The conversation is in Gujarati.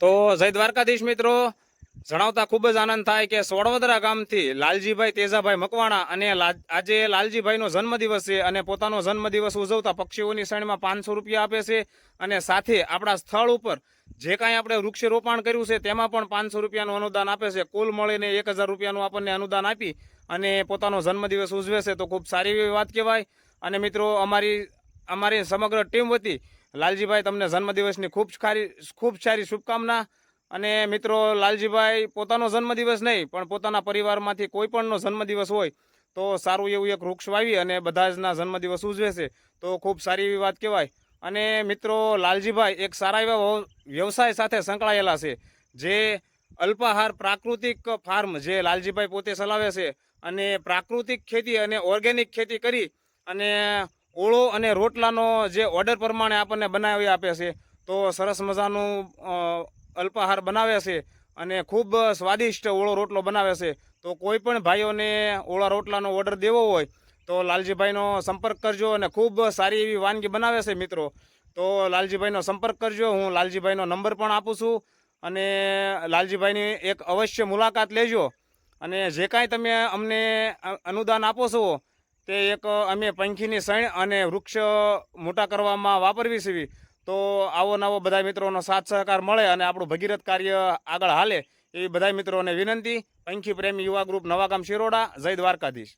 તો જય દ્વારકાધીશ મિત્રો. જણાવતા ખૂબ જ આનંદ થાય કે સોળવદરા ગામથી લાલજીભાઈ તેજાભાઈ મકવાણા અને આજે લાલજીભાઈનો જન્મદિવસ છે અને પોતાનો જન્મદિવસ ઉજવતા પક્ષીઓની શ્રેણીમાં પાંચસો રૂપિયા આપે છે અને સાથે આપણા સ્થળ ઉપર જે કાંઈ આપણે વૃક્ષરોપણ કર્યું છે તેમાં પણ પાંચસો રૂપિયાનું અનુદાન આપે છે. કુલ મળીને એક હજાર રૂપિયાનું આપણને અનુદાન આપી અને પોતાનો જન્મદિવસ ઉજવે છે તો ખૂબ સારી એવી વાત કહેવાય. અને મિત્રો અમારી અમારી સમગ્ર ટીમ વતી લાલજીભાઈ તમને જન્મદિવસની ખૂબ સારી ખૂબ સારી શુભકામના. અને મિત્રો, લાલજીભાઈ પોતાનો જન્મદિવસ નહીં, પણ પોતાના પરિવારમાંથી કોઈ પણનો જન્મદિવસ હોય, તો સારું એવું એક વૃક્ષ વાવી અને બધા જના જન્મદિવસ ઉજવે છે તો ખૂબ સારી એવી વાત કહેવાય. અને મિત્રો, લાલજીભાઈ એક સારા એવા વ્યવ- વ્યવસાય સાથે સંકળાયેલા છે, જે અલ્પાહાર પ્રાકૃતિક ફાર્મ જે લાલજીભાઈ પોતે ચલાવે છે. અને પ્રાકૃતિક ખેતી અને ઓર્ગેનિક ખેતી કરી અને ઓળો અને રોટલાનો જે ઓર્ડર પ્રમાણે આપણને બનાવી આપે છે, તો સરસ મજાનું અલ્પાહાર બનાવે છે અને ખૂબ સ્વાદિષ્ટ ઓળો રોટલો બનાવે છે. તો કોઈ પણ ભાઈઓને ઓળા રોટલાનો ઓર્ડર દેવો હોય, તો લાલજીભાઈનો સંપર્ક કરજો અને ખૂબ સારી એવી વાનગી બનાવે છે મિત્રો. તો લાલજીભાઈનો સંપર્ક કરજો, હું લાલજીભાઈનો નંબર પણ આપું છું અને લાલજીભાઈની એક અવશ્ય મુલાકાત લેજો. અને જે કાંઈ તમે અમને અનુદાન આપો છો તે એક અમે પંખીની સણ અને વૃક્ષ મોટા કરવામાં વાપરવી છે. તો આવો નવો બધા મિત્રોનો સાથ સહકાર મળે અને આપણું ભગીરથ કાર્ય આગળ હાલે એવી બધા મિત્રોને વિનંતી. પંખી પ્રેમી યુવા ગ્રુપ નવાગામ શિરોડા, જય દ્વારકાધીશ.